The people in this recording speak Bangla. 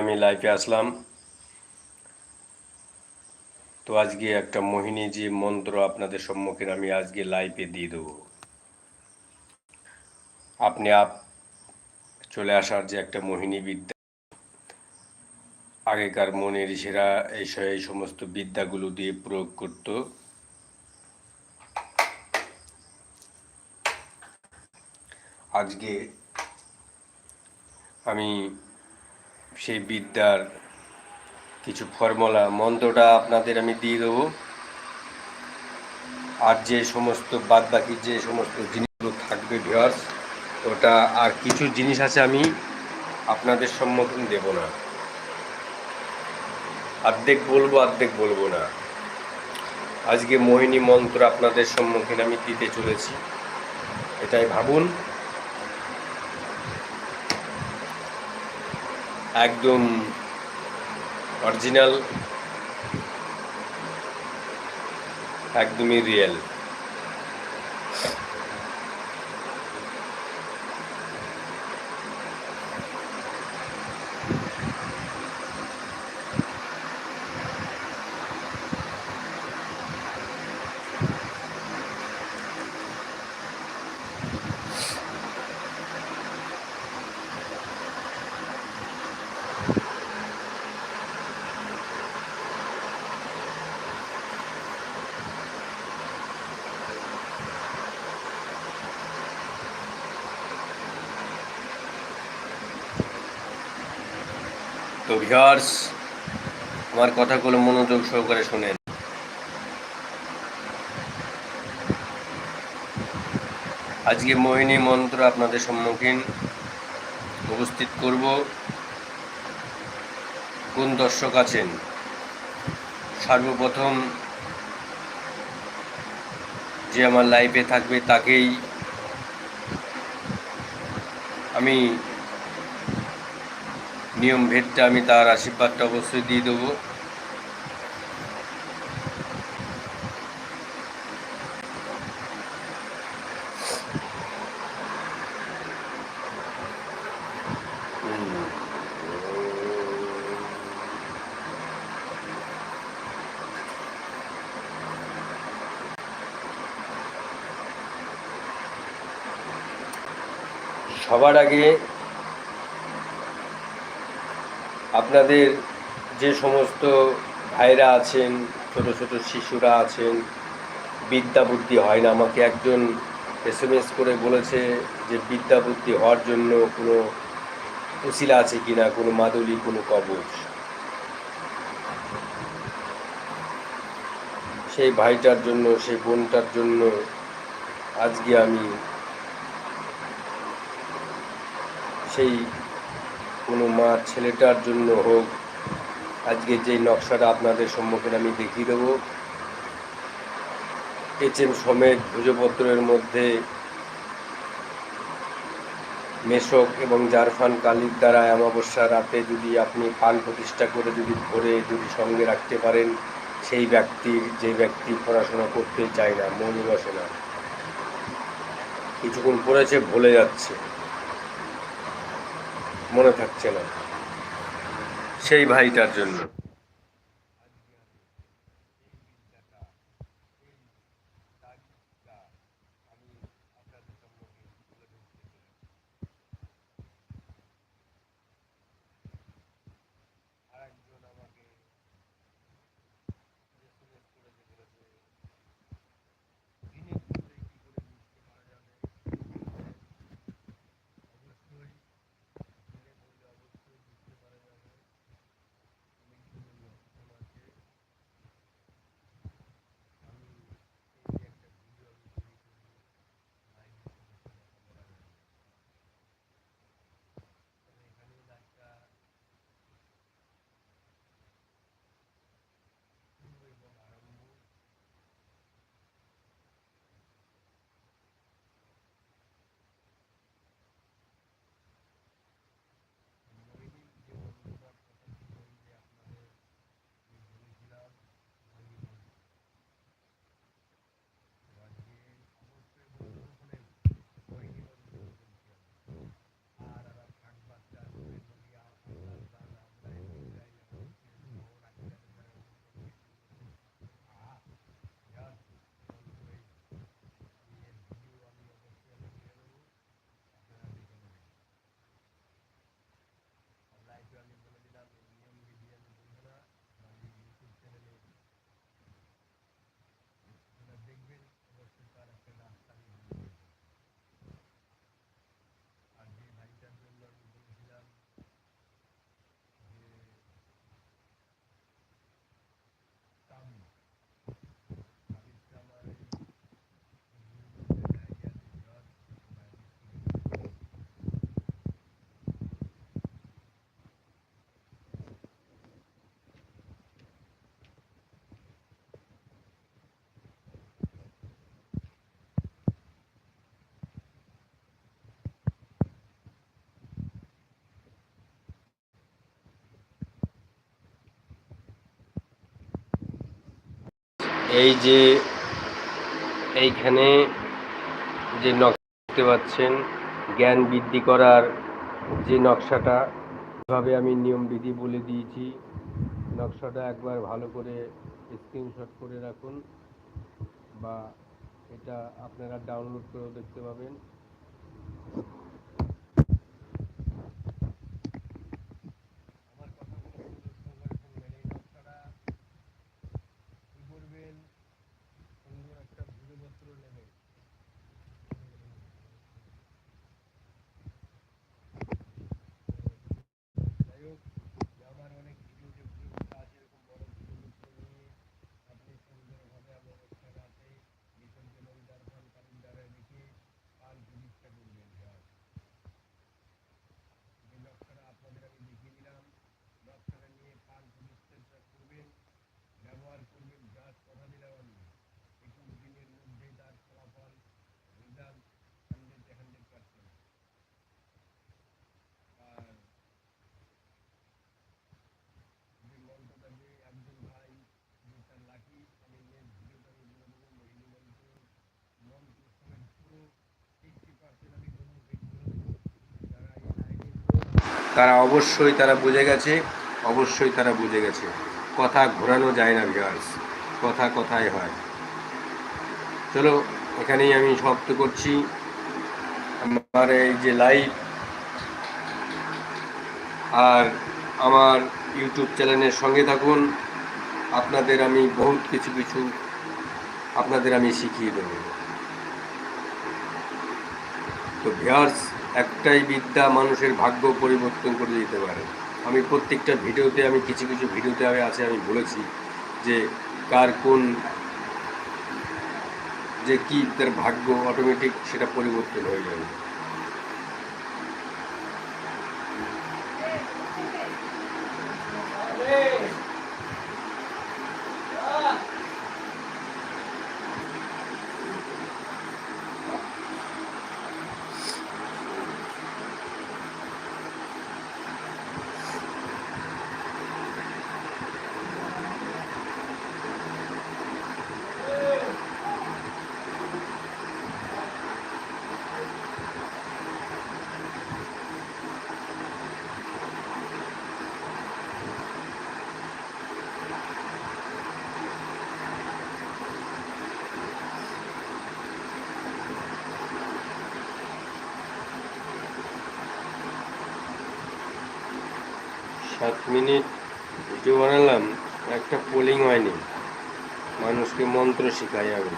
আমি লাইভে আসলাম। তো আজকে একটা মোহিনী যে মন্ত্র আপনাদের সম্মুখীন আমি আজকে লাইভে দিয়ে দেবো। আপনি আপ চলে আসার যে একটা মোহিনী বিদ্যা আগেকার মনের ঋষিরা এই এই সমস্ত বিদ্যাগুলো দিয়ে প্রয়োগ করত। আজকে আমি সেই বিদ্যার কিছু ফর্মুলা, মন্ত্রটা আপনাদের আমি দিয়ে দেবো। আর যে সমস্ত বাদ বাকি যে সমস্ত জিনিসগুলো থাকবে ভিওয়ার্স ওটা আর কিছু জিনিস আছে আমি আপনাদের সম্মুখীন দেব না। অর্ধেক বলব অর্ধেক বলব না। আজকে মোহিনী মন্ত্র আপনাদের সম্মুখীন আমি দিতে চলেছি। এটাই ভাবুন। একদম অরিজিনাল একদমই রিয়েল তো আমার কথাগুলো মনোযোগ সহকারে শোনেন। আজকে মোহিনী মন্ত্র আপনাদের সম্মুখীন উপস্থিত করব। কোন দর্শক আছেন? সর্বপ্রথম যে আমার লাইফে থাকবে তাকেই আমি নিয়ম ভেদটা আমি তার আশীর্বাদটা অবশ্যই দিয়ে দেবো। সবার আগে আপনাদের যে সমস্ত ভাইরা আছেন, ছোট ছোট শিশুরা আছেন, বিদ্যা বুদ্ধি হয় না। আমাকে একজন এস এম এস করে বলেছে যে বিদ্যা বুদ্ধি হওয়ার জন্য কোনো উসিলা আছে কি না কোনো মাদুলি, কোনো কবচ। সেই ভাইটার জন্য, সেই বোনটার জন্য আজকে আমি সেই কোনো মা ছেলেটার জন্য হোক, আজকে যেই নকশাটা আপনাদের সম্মুখীন আমি দেখিয়ে দেবো এইচ এম সমেত ভুজপত্রের মধ্যে মেশক এবং জারফান কালির দ্বারা অমাবস্যা রাতে যদি আপনি পান প্রতিষ্ঠা করে যদি ধরে যদি সঙ্গে রাখতে পারেন, সেই ব্যক্তির যে ব্যক্তি পড়াশোনা করতে চায় না মনে বসে না। কিছুক্ষণ পড়েছে, ভুলে যাচ্ছে। মনে থাকছে না। সেই ভাইটার জন্য। এই যে এইখানে যে নকশা দেখতে পাচ্ছেন, জ্ঞান বৃদ্ধি করার যে নকশাটা, এভাবে আমি নিয়মবিধি বলে দিয়েছি। নকশাটা একবার ভালো করে স্ক্রিনশট করে রাখুন বা এটা আপনারা ডাউনলোড করেও দেখতে পাবেন আমার কথাগুলো সুন্দর করে শুনবেন এই নকশাটা কি করবেন সুন্দর একটা ভূমিপত্র নেবেন যাই হোক আমার অনেক ভিডিওতে ভূমিপত্র আছে এরকম বড় ভূমিপত্র নিয়ে আপনি সুন্দরভাবে আমার অনুষ্ঠানাতে বিসর্জন দর্পণ ক্যালেন্ডারে লিখে পান প্রতিষ্ঠা করবেন ব্যাস। যে নকশাটা আপনাদের আমি দেখিয়ে দিলাম নকশাটা নিয়ে পান প্রতিষ্ঠা করবেন ব্যবহার করবেন জাস্ট কথা দিলাম আমি একুশ দিনের মধ্যে তার ফলাফল রেজাল্ট হান্ড্রেড হান্ড্রেড পার্সেন্ট আর যে মন্ত্রটা যে একজন ভাই যে তার লাকি আমি নেক্সট ভিডিওটা আমি বলে দেবো মোহিনী মন্ত্র মন্ত্র সমেত পুরো এইটটি পার্সেন্ট আমি ডুপ্লিকেট করে দেবো যারা এই লাইনে তারা অবশ্যই তারা বুঝে গেছে, অবশ্যই তারা বুঝে গেছে। কথা ঘোরানো যায় না ভিউয়ার্স কথা কথাই হয়। চলো, এখানেই আমি সমাপ্ত করছি। আমার এই যে লাইভ আর আমার ইউটিউব চ্যানেলের সঙ্গে থাকুন। আপনাদের আমি বহুত কিছু কিছু আপনাদের আমি শিখিয়ে দেবো। তো ভিয়ার্স একটাই বিদ্যা মানুষের ভাগ্য পরিবর্তন করে দিতে পারে। আমি প্রত্যেকটা ভিডিওতে, আমি কিছু কিছু ভিডিওতে আমি আছে, আমি বলেছি যে কার কোন, যে কী তার ভাগ্য অটোমেটিক সেটা পরিবর্তন হয়ে যাবে। সাত মিনিট ভিডিও বানালাম একটা পোলিং হয়নি। মানুষকে মন্ত্র শেখাই আমি